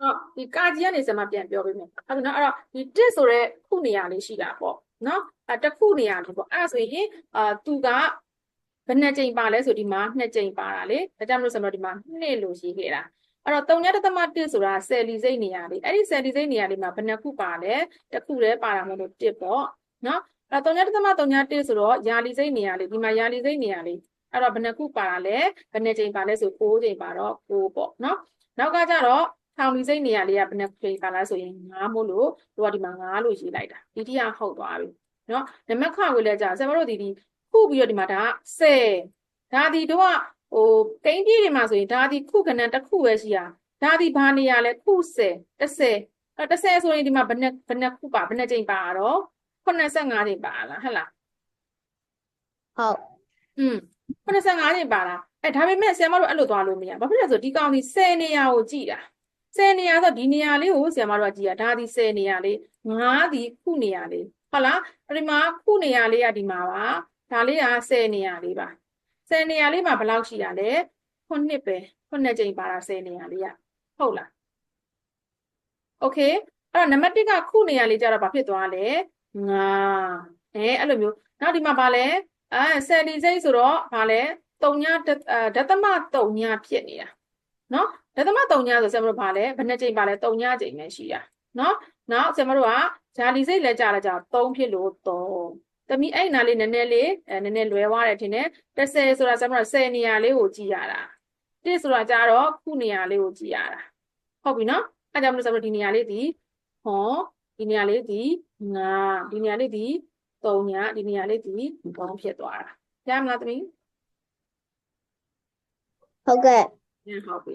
ဟုတ်ဒီကာကြီးကနေစမပြန်ပြောပေးမယ်ဟုတ်ပြီနော်အဲ့တော့ဒီတစ်ဆိုတဲ့ခုနေရာလေးရှိတာပေါ့နော်အဲတစ်ခုနေရာလေးပေါ့အဲ့ဒါဆိုရင်အာသူကဘယ်နှစ်ကြိမ်ပါလဲဆိုဒီမှာနှစ်ကြိမ်ပါတာလေဒါကြောင့်မလို့ဆိုတော့ဒီမှာနှစ်လို့ရှိခဲ့တာအဲ့တော့3ညတသမ1ဆိုတာဆယ်လီစိတ်နေရာလေးအဲ့ဒီဆယ်လီစိတ်နေရာလေးမှာဘယ်နှစ်ခုပါလဲတစ်ခုတည်းပါတာမဟုတ်လို့1ပေါ့နော်အဲ့တော့3ညတသမ3ည1ဆိုတော့ယာလီစိတ်နေရာလေးဒီမှာယာလီစိတ်နေရာလေးအဲ့တော့ဘယ်နှစ်ခုပါတာလဲဘယ်နှစ်ကြိမ်ပါလဲဆို6ကြိမ်ပါတော့6ပေါ့နော်နောက်ကကြတော့ ထောင်လီစိတ်နေရာလေးကဘယ်နှချိန်ပါလားဆိုရင်9မို့လို့တို့ကဒီမှာ9လို့ရေးလိုက်တာဒီတိကဟုတ်သွားပြီเนาะနံပါတ်ခကိုလည်းကြာဆရာမတို့ဒီဒီခုပြီးတော့ဒီမှာဒါက10ဒါဒီတို့ကဟိုကိန်းကြီးတွေမှာဆိုရင်ဒါဒီခုခဏတစ်ခုပဲရှိတာဒါဒီဘာနေရာလဲခု10 10အဲ10ဆိုရင်ဒီမှာဘယ်နှဘယ်နှခုပါဘယ်နှချိန်ပါတော့85ချိန်ပါလားဟဟလား ဟုတ် อืม85ချိန်ပါလားအဲဒါပေမဲ့ဆရာမတို့အဲ့လိုသွားလို့မရဘာဖြစ်လဲဆိုဒီကောင်ဒီ10နေရာကိုကြည့်တာ 10နေရာဆိုဒီနေရာလေးကိုဆရာမတို့ကကြည့်ရဒါဒီ10နေရာလေး9ဒီခုနေရာလေးဟုတ်လားအဲဒီမှာခုနေရာလေးကဒီမှာပါဒါလေးက10နေရာလေးပါ10နေရာလေးမှာဘယ်လောက်ရှိတာလဲခုနှစ်ပဲခုနှစ်ကြိမ်ပါတာ10နေရာလေးကဟုတ်လား okay အဲ့တော့နံပါတ်1ကခုနေရာလေးကြတော့ဘာဖြစ်သွားလဲ9အဲအဲ့လိုမျိုးနောက်ဒီမှာဘာလဲအဲ10ဒီစိတ်ဆိုတော့ဘာလဲ3ညဒသမ3ညဖြစ်နေတာ နော်ဒသမ3ညဆိုဆရာမတို့ဗာလဲဘယ်နှစ်ကြိမ်ပါလဲ3ညကြိမ်ပဲရှိတာနော်နောက်ဆရာမတို့ကဂျာလီစိတ်လဲကြာလာကြာ3ဖြစ်လို့3တမီအဲ့နာလေးနည်းနည်းလေးအဲနည်းနည်းလွဲသွားတယ်ထင်တယ်30ဆိုတာဆရာမတို့10နေရာလေးကိုကြည့်ရတာ1ဆိုတာကြာတော့ခုနေရာလေးကိုကြည့်ရတာဟုတ်ပြီနော်အဲ့ကြောင့်မလို့ဆရာမတို့ဒီနေရာလေးဒီဟောဒီနေရာလေးဒီ9ဒီနေရာလေးဒီ3ညဒီနေရာလေးဒီ3ဖြစ်သွားတာရမလားတမီဟုတ်ကဲ့ ဟုတ်ပြီ